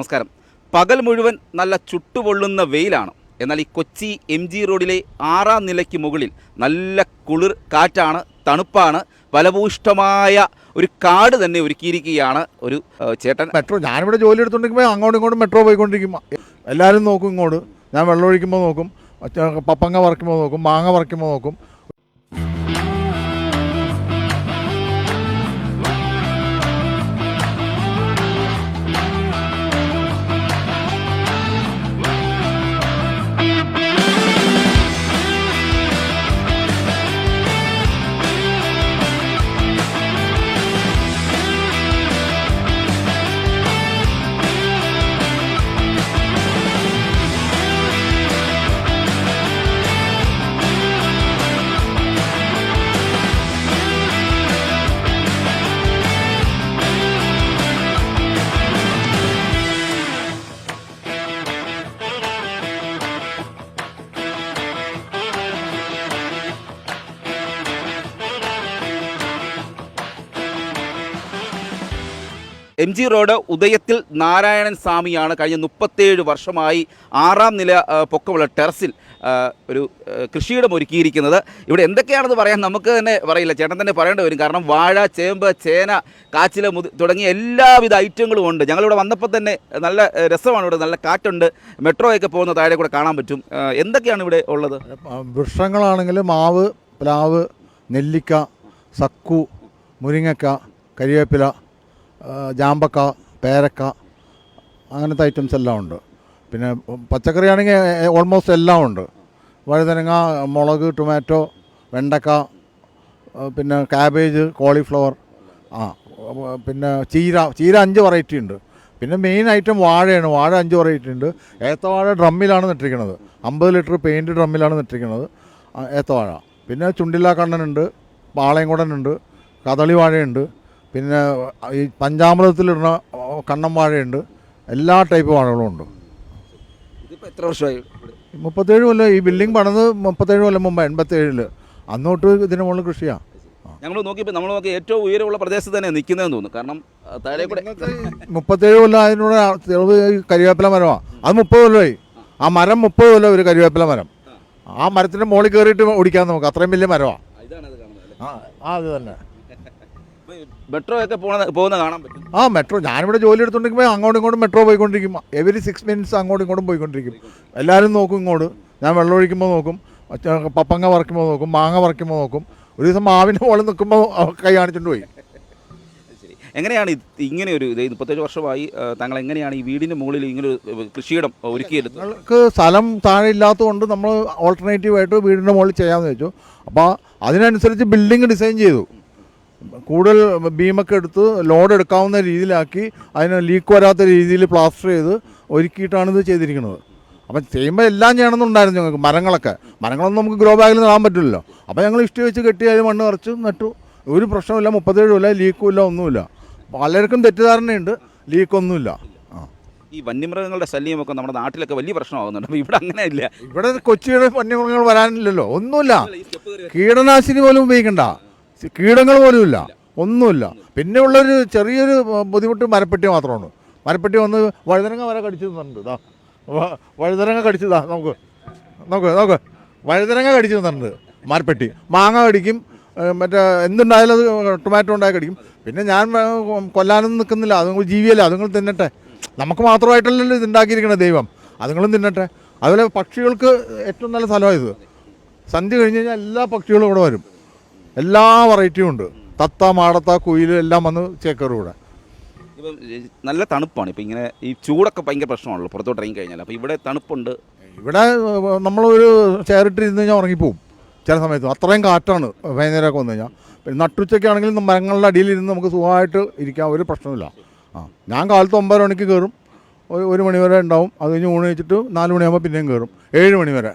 നമസ്കാരം. പകൽ മുഴുവൻ നല്ല ചുട്ടുപൊള്ളുന്ന വെയിലാണ്. എന്നാൽ ഈ കൊച്ചി എം ജി റോഡിലെ ആറാം നിലയ്ക്ക് മുകളിൽ നല്ല കുളിർ കാറ്റാണ് തണുപ്പാണ് ഫലഭൂഷ്ടമായ ഒരു കാട് തന്നെ ഒരുക്കിയിരിക്കുകയാണ് ഒരു ചേട്ടൻ. മെട്രോ ഞാനിവിടെ ജോലി എടുത്തുകൊണ്ടിരിക്കുമ്പോൾ അങ്ങോട്ടും ഇങ്ങോട്ടും മെട്രോ പോയിക്കൊണ്ടിരിക്കും. എല്ലാവരും നോക്കും ഇങ്ങോട്ട്. ഞാൻ വെള്ളം ഒഴിക്കുമ്പോൾ നോക്കും. പപ്പങ്ങ പറിക്കുമ്പോൾ നോക്കും മാങ്ങ പറിക്കുമ്പോൾ നോക്കും. എം ജി റോഡ് ഉദയത്തിൽ നാരായണൻ സ്വാമിയാണ് കഴിഞ്ഞ മുപ്പത്തേഴ് വർഷമായി ആറാം നില പൊക്കമുള്ള ടെറസിൽ ഒരു കൃഷിയിടം ഒരുക്കിയിരിക്കുന്നത്. ഇവിടെ എന്തൊക്കെയാണെന്ന് പറയാൻ നമുക്ക് തന്നെ പറയില്ല. ചേട്ടൻ തന്നെ പറയേണ്ടി വരും. കാരണം വാഴ ചേമ്പ് ചേന കാച്ചില മുതി തുടങ്ങിയ എല്ലാവിധ ഐറ്റങ്ങളും ഉണ്ട്. ഞങ്ങളിവിടെ വന്നപ്പോൾ തന്നെ നല്ല രസമാണ് ഇവിടെ. നല്ല കാറ്റുണ്ട്. മെട്രോ ഒക്കെ പോകുന്ന താഴെ കൂടെ കാണാൻ പറ്റും. എന്തൊക്കെയാണ് ഇവിടെ ഉള്ളത്? വൃക്ഷങ്ങളാണെങ്കിൽ മാവ് പ്ലാവ് നെല്ലിക്ക സക്കു മുരിങ്ങക്ക കരിവേപ്പില ജാമ്പക്ക പേരക്ക അങ്ങനത്തെ ഐറ്റംസ് എല്ലാം ഉണ്ട്. പിന്നെ പച്ചക്കറി ആണെങ്കിൽ ഓൾമോസ്റ്റ് എല്ലാം ഉണ്ട്. വഴുതനങ്ങ മുളക് ടൊമാറ്റോ വെണ്ടക്ക പിന്നെ കാബേജ് കോളിഫ്ലവർ ആ പിന്നെ ചീര ചീര അഞ്ച് വെറൈറ്റി ഉണ്ട്. പിന്നെ മെയിൻ ഐറ്റം വാഴയാണ്. വാഴ അഞ്ച് വെറൈറ്റി ഉണ്ട്. ഏത്തവാഴ ഡ്രമ്മിലാണ് നട്ടിരിക്കുന്നത്. അമ്പത് ലിറ്റർ പെയിന്റ് ഡ്രമ്മിലാണ് നട്ടിരിക്കുന്നത്. ഏത്തവാഴ. പിന്നെ ചുണ്ടില്ലാ കണ്ണനുണ്ട് പാളയംകുടനുണ്ട് കദളി വാഴയുണ്ട് പിന്നെ ഈ പഞ്ചാമൃതത്തിലിടുന്ന കണ്ണം വാഴയുണ്ട്. എല്ലാ ടൈപ്പ് വാഴകളും ഉണ്ട്. ഇതിപ്പോൾ എത്ര വർഷമായി? മുപ്പത്തേഴ് കൊല്ലം ഈ ബിൽഡിംഗ് പണിത് മുപ്പത്തേഴ് കൊല്ലം മുമ്പ് എൺപത്തേഴിൽ അന്നോട്ട് ഇതിന് മുകളിൽ കൃഷിയാണ് ഞങ്ങൾ നോക്കിയപ്പോൾ നമ്മൾ നോക്കി ഏറ്റവും ഉയരമുള്ള പ്രദേശത്ത് തന്നെ നിൽക്കുന്നതെന്ന് തോന്നുന്നു. കാരണം താഴെ കൂടെ മുപ്പത്തേഴ് കൊല്ലം അതിനോട് തെളിവ് കരിവേപ്പില മരമാണ് അത് മുപ്പത് കൊല്ലമായി. ആ മരം മുപ്പത് കൊല്ലം ഒരു കരിവേപ്പില മരം. ആ മരത്തിന്റെ മുകളിൽ കയറിയിട്ട് ഓടിക്കാൻ നമുക്ക്. അത്രയും വലിയ മരമാണ് ആ അത് തന്നെ. മെട്രോ ഒക്കെ പോകുന്ന കാണാൻ പറ്റും. ആ മെട്രോ. ഞാനിവിടെ ജോലി എടുത്തുകൊണ്ടിരിക്കുമ്പോൾ അങ്ങോട്ടും ഇങ്ങോട്ടും മെട്രോ പോയിക്കൊണ്ടിരിക്കും. എവരി സിക്സ് മിനിറ്റ്സ് അങ്ങോട്ടും ഇങ്ങോട്ടും പോയിക്കൊണ്ടിരിക്കും. എല്ലാവരും നോക്കും ഇങ്ങോട്ട്. ഞാൻ വെള്ളം ഒഴിക്കുമ്പോൾ നോക്കും. പപ്പങ്ങ പറിക്കുമ്പോൾ നോക്കും. മാങ്ങ പറിക്കുമ്പോൾ നോക്കും. ഒരു ദിവസം മാവിന്റെ മുകളിൽ നിൽക്കുമ്പോൾ കൈ കാണിച്ചിട്ട് പോയി. എങ്ങനെയാണ് ഇങ്ങനെ ഒരു ഇത്? മുപ്പത്തേഴ് വർഷമായി താങ്കൾ എങ്ങനെയാണ് ഈ വീടിന്റെ മുകളിൽ ഇങ്ങനെ ഒരു കൃഷിയിടം ഒരുക്കിയെടുത്തത്? ഞങ്ങൾക്ക് സ്ഥലം താഴെ ഇല്ലാത്തതുകൊണ്ട് നമ്മൾ ഓൾട്ടർനേറ്റീവായിട്ട് വീടിന്റെ മുകളിൽ ചെയ്യാമെന്ന് വെച്ചു. അപ്പോൾ അതിനനുസരിച്ച് ബിൽഡിംഗ് ഡിസൈൻ ചെയ്തു. കൂടുതൽ ബീമൊക്കെ എടുത്ത് ലോഡ് എടുക്കാവുന്ന രീതിയിലാക്കി അതിന് ലീക്ക് വരാത്ത രീതിയിൽ പ്ലാസ്റ്റർ ചെയ്ത് ഒരുക്കിയിട്ടാണ് ഇത് ചെയ്തിരിക്കുന്നത്. അപ്പം ചെയ്യുമ്പോൾ എല്ലാം ചെയ്യണമെന്നുണ്ടായിരുന്നു ഞങ്ങൾക്ക് മരങ്ങളൊക്കെ. മരങ്ങളൊന്നും നമുക്ക് ഗ്രോ ബാഗിൽ നടാൻ പറ്റില്ലല്ലോ. അപ്പോൾ ഞങ്ങൾ ഇഷ്ടി വെച്ച് കെട്ടി അതിൽ മണ്ണ് നിറച്ച് നട്ടു. ഒരു പ്രശ്നമില്ല മുപ്പത്തേഴും ഇല്ല ലീക്കും ഇല്ല ഒന്നുമില്ല. പലർക്കും തെറ്റിദ്ധാരണയുണ്ട് ലീക്കൊന്നുമില്ല ആ. ഈ വന്യമൃഗങ്ങളുടെ ശല്യമൊക്കെ നമ്മുടെ നാട്ടിലൊക്കെ വലിയ പ്രശ്നമാകുന്നുണ്ട്. ഇവിടെ അങ്ങനെ ഇല്ല. ഇവിടെ കൊച്ചിയുടെ വന്യമൃഗങ്ങൾ വരാനില്ലല്ലോ ഒന്നുമില്ല. കീടനാശിനി പോലും ഉപയോഗിക്കണ്ട. കീടങ്ങൾ പോലുമില്ല. ഒന്നുമില്ല. പിന്നെ ഉള്ളൊരു ചെറിയൊരു ബുദ്ധിമുട്ട് മരപ്പെട്ടി മാത്രമാണ്. മരപ്പെട്ടി വന്ന് വഴുതനങ്ങ വരെ കടിച്ചു തന്നിട്ടുണ്ട്. ഇതാ വഴുതനങ്ങ കടിച്ചതാ നമുക്ക് നോക്ക് നോക്ക് വഴുതനങ്ങ കടിച്ചു തന്നിട്ടുണ്ട് മരപ്പെട്ടി. മാങ്ങ കടിക്കും. മറ്റേ എന്തുണ്ടായാലും അത് ടൊമാറ്റോ ഉണ്ടായി കടിക്കും. പിന്നെ ഞാൻ കൊല്ലാനൊന്നും നിൽക്കുന്നില്ല. അതുങ്ങൾ ജീവിയല്ല അതുങ്ങൾ തിന്നട്ടെ. നമുക്ക് മാത്രമായിട്ടല്ലല്ലോ ഇത് ഉണ്ടാക്കിയിരിക്കണ ദൈവം. അതുങ്ങളും തിന്നട്ടെ. അതുപോലെ പക്ഷികൾക്ക് ഏറ്റവും നല്ല സ്ഥലമാണ് ഇത്. സന്ധ്യ കഴിഞ്ഞ് കഴിഞ്ഞാൽ എല്ലാ പക്ഷികളും ഇവിടെ വരും. എല്ലാ വെറൈറ്റിയും ഉണ്ട്. തത്ത മാടത്ത കുയിൽ എല്ലാം വന്ന് ചേക്കറും ഇവിടെ. ഇപ്പം നല്ല തണുപ്പാണ്. ഇപ്പം ഇങ്ങനെ ഈ ചൂടൊക്കെ ഭയങ്കര പ്രശ്നമാണല്ലോ. പുറത്തോട്ട് ഇറങ്ങി കഴിഞ്ഞാൽ. അപ്പോൾ ഇവിടെ തണുപ്പുണ്ട്. ഇവിടെ നമ്മളൊരു ചെയറിട്ട് ഇരുന്ന് കഴിഞ്ഞാൽ ഉറങ്ങിപ്പോവും. ചില സമയത്ത്. അത്രയും കാറ്റാണ് വൈകുന്നേരമൊക്കെ വന്നു കഴിഞ്ഞാൽ. പിന്നെ നട്ടുച്ചയ്ക്കാണെങ്കിലും മരങ്ങളുടെ അടിയിലിരുന്ന് നമുക്ക് സുഖമായിട്ട് ഇരിക്കാൻ ഒരു പ്രശ്നമില്ല ആ ഞാൻ കാലത്ത് ഒമ്പത് മണിക്ക് കയറും ഒരു ഒരു മണി വരെ ഉണ്ടാവും. അത് കഴിഞ്ഞ് ഊണ് കഴിച്ചിട്ട് നാല് മണിയാകുമ്പോൾ പിന്നെയും കയറും ഏഴ് മണി വരെ.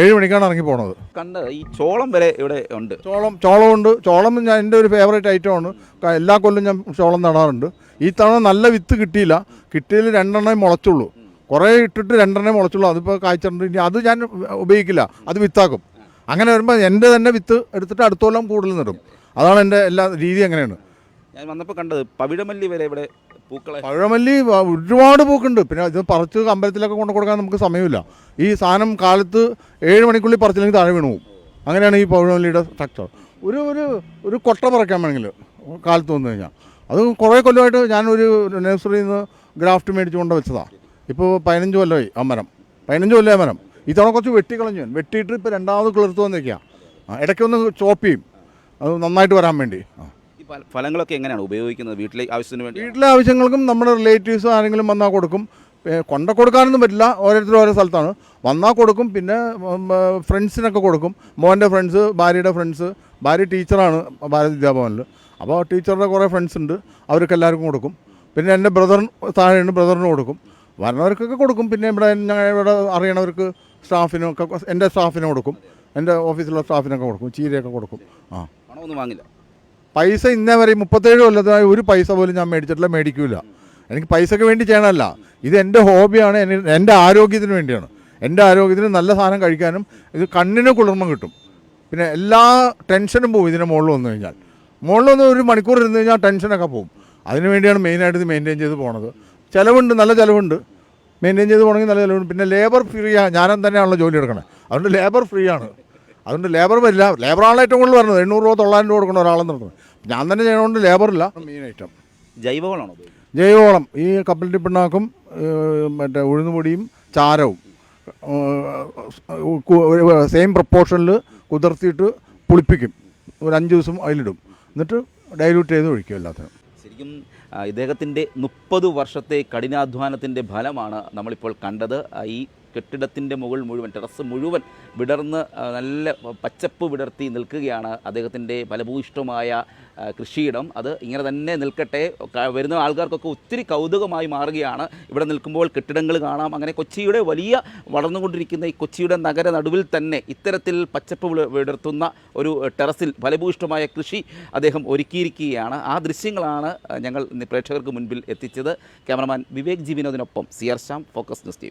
ഏഴ് മണിക്കാണ് ഇറങ്ങി പോണത്. കണ്ട് ഈ ചോളം വരെ ഇവിടെ ഉണ്ട്. ചോളം ചോളം ഉണ്ട്. ചോളം ഞാൻ എന്റെ ഒരു ഫേവറേറ്റ് ഐറ്റമാണ് ആണ്. എല്ലാ കൊല്ലം ഞാൻ ചോളം നടാറുണ്ട്. ഈ തവണ നല്ല വിത്ത് കിട്ടിയില്ല. കിട്ടിയതിൽ രണ്ടെണ്ണേ മുളച്ചുള്ളൂ. കുറേ ഇട്ടിട്ട് രണ്ടെണ്ണേ മുളച്ചുള്ളൂ. അതിപ്പോൾ കായ്ച്ചിട്ടുണ്ട്. ഇനി അത് ഞാൻ ഉപയോഗിക്കില്ല. അത് വിത്താക്കും. അങ്ങനെ വരുമ്പോൾ എന്റെ തന്നെ വിത്ത് എടുത്തിട്ട് അടുത്തോളം കൂടുതൽ നടും. അതാണ് എന്റെ എല്ലാ രീതി അങ്ങനെയാണ് ഞാൻ വന്നപ്പോൾ കണ്ടത് പവിടമല്ലി വരെ ഇവിടെ പൂക്കളെ. പഴമല്ലി ഒരുപാട് പൂക്കുണ്ട് പിന്നെ ഇത് പറിച്ച് അമ്പലത്തിലൊക്കെ കൊണ്ട് കൊടുക്കാൻ നമുക്ക് സമയമില്ല. ഈ സാധനം കാലത്ത് ഏഴ് മണിക്കുള്ളിൽ പറിച്ചില്ലെങ്കിൽ താഴെ വീണു പോകും അങ്ങനെയാണ് ഈ പഴമല്ലിയുടെ സ്ട്രക്ചർ ഒരു ഒരു ഒരു കൊട്ട പറിക്കാൻ വേണമെങ്കിൽ കാലത്ത് വന്നു കഴിഞ്ഞാൽ. അത് കുറേ കൊല്ലമായിട്ട് ഞാനൊരു നഴ്സറിയിൽ നിന്ന് ഗ്രാഫ്റ്റ് മേടിച്ച് കൊണ്ട് വെച്ചതാണ് ഇപ്പോൾ പതിനഞ്ച് കൊല്ലമായി ആ മരം. പതിനഞ്ച് കൊല്ലമായി മരം. ഇത്തവണ കുറച്ച് വെട്ടിക്കളഞ്ഞു ഞാൻ. വെട്ടിയിട്ട് ഇപ്പോൾ രണ്ടാമത് കിളിർത്ത് വന്നിരിക്കുക ഇടയ്ക്കൊന്ന് ചോപ്പ് ചെയ്യും. അത് നന്നായിട്ട് വരാൻ വേണ്ടി. ആ. ഫലങ്ങളൊക്കെ എങ്ങനെയാണ് ഉപയോഗിക്കുന്നത്? വീട്ടിലെ ആവശ്യത്തിന് വേണ്ടി. വീട്ടിലെ ആവശ്യങ്ങൾക്കും നമ്മുടെ റിലേറ്റീവ്സ് ആരെങ്കിലും വന്നാൽ കൊടുക്കും. കൊണ്ട കൊടുക്കാനൊന്നും പറ്റില്ല. ഓരോരുത്തരും ഓരോ സ്ഥലത്താണ്. വന്നാൽ കൊടുക്കും. പിന്നെ ഫ്രണ്ട്സിനൊക്കെ കൊടുക്കും. മോന്റെ ഫ്രണ്ട്സ് ഭാര്യയുടെ ഫ്രണ്ട്സ് ഭാര്യ ടീച്ചറാണ് ഭാരത് വിദ്യാഭവനിൽ അപ്പോൾ ടീച്ചറുടെ കുറേ ഫ്രണ്ട്സ് ഉണ്ട്. അവർക്ക് എല്ലാവർക്കും കൊടുക്കും. പിന്നെ എന്റെ ബ്രദർ താഴെയുണ്ട്. ബ്രദറിന് കൊടുക്കും. വരണവർക്കൊക്കെ കൊടുക്കും. പിന്നെ ഇവിടെ ഞാൻ ഇവിടെ അറിയണവർക്ക് സ്റ്റാഫിനൊക്കെ എന്റെ സ്റ്റാഫിന് കൊടുക്കും. എന്റെ ഓഫീസിലുള്ള സ്റ്റാഫിനൊക്കെ കൊടുക്കും. ചീരയൊക്കെ കൊടുക്കും. ആ. പണമൊന്നും വാങ്ങില്ല. പൈസ ഇന്നേ വരെ മുപ്പത്തേഴ് കൊല്ലത്തിനായി ഒരു പൈസ പോലും ഞാൻ മേടിച്ചിട്ടില്ല മേടിക്കൂല. എനിക്ക് പൈസക്ക് വേണ്ടി ചെയ്യണമല്ല. ഇത് എന്റെ ഹോബിയാണ് എന്റെ ആരോഗ്യത്തിന് വേണ്ടിയാണ്. എന്റെ ആരോഗ്യത്തിന് നല്ല സാധനം കഴിക്കാനും ഇത് കണ്ണിന് കുളിർമ കിട്ടും. പിന്നെ എല്ലാ ടെൻഷനും പോകും ഇതിന്റെ മുകളിൽ വന്നു കഴിഞ്ഞാൽ. മുകളിൽ വന്ന് ഒരു മണിക്കൂർ ഇരുന്ന് കഴിഞ്ഞാൽ ടെൻഷനൊക്കെ പോകും. അതിന് വേണ്ടിയാണ് മെയിനായിട്ട് ഇത് മെയിന്റെയിൻ ചെയ്ത് പോണത്. ചിലവുണ്ട് നല്ല ചിലവുണ്ട്. മെയിന്റെയിൻ ചെയ്ത് പോകണമെങ്കിൽ നല്ല ചിലവുണ്ട്. പിന്നെ ലേബർ ഫ്രീയാണ് ഞാനും തന്നെയാണല്ലോ ജോലി എടുക്കണേ. അതുകൊണ്ട് ലേബർ ഫ്രീ ആണ്. അതുകൊണ്ട് ലേബർ വരില്ല. ലേബറാണ് ഏറ്റവും കൂടുതൽ പറഞ്ഞത് എണ്ണൂറ് രൂപ തൊള്ളായിരം രൂപ കൊടുക്കുന്ന ഒരാളെന്ന് നിർത്തുന്നത് ഞാൻ തന്നെ ചെയ്യണോണ്ട് ലേബറില്ല മെയിൻ ഐറ്റം ജൈവവളമാണോ ജൈവവളം. ഈ കപ്പലിന്റെ പിണ്ണാക്കും മറ്റേ ഉഴുന്നുപൊടിയും ചാരവും. സെയിം പ്രപ്പോർഷനിൽ കുതിർത്തിയിട്ട് പുളിപ്പിക്കും. ഒരു അഞ്ച് ദിവസം അതിലിടും. എന്നിട്ട് ഡൈല്യൂട്ട് ചെയ്ത് ഒഴിക്കും എല്ലാത്തിനും. ശരിക്കും ഇദ്ദേഹത്തിന്റെ മുപ്പത് വർഷത്തെ കഠിനാധ്വാനത്തിന്റെ ഫലമാണ് നമ്മളിപ്പോൾ കണ്ടത്. ഈ കെട്ടിടത്തിന്റെ മുകൾ മുഴുവൻ ടെറസ് മുഴുവൻ വിടർന്ന് നല്ല പച്ചപ്പ് വിടർത്തി നിൽക്കുകയാണ് അദ്ദേഹത്തിന്റെ ഫലഭൂയിഷ്ടമായ കൃഷിയിടം. അത് ഇങ്ങനെ തന്നെ നിൽക്കട്ടെ. വരുന്ന ആൾക്കാർക്കൊക്കെ ഒത്തിരി കൗതുകമായി മാറുകയാണ്. ഇവിടെ നിൽക്കുമ്പോൾ കെട്ടിടങ്ങൾ കാണാം. അങ്ങനെ കൊച്ചിയുടെ വലിയ വളർന്നുകൊണ്ടിരിക്കുന്ന ഈ കൊച്ചിയുടെ നഗര നടുവിൽ തന്നെ ഇത്തരത്തിൽ പച്ചപ്പ് വിടർത്തുന്ന ഒരു ടെറസിൽ ഫലഭൂയിഷ്ടമായ കൃഷി അദ്ദേഹം ഒരുക്കിയിരിക്കുകയാണ്. ആ ദൃശ്യങ്ങളാണ് ഞങ്ങൾ പ്രേക്ഷകർക്ക് മുൻപിൽ എത്തിച്ചത്. Cameraman Vivek ജീവിനോദിനൊപ്പം C Shyam Focus News T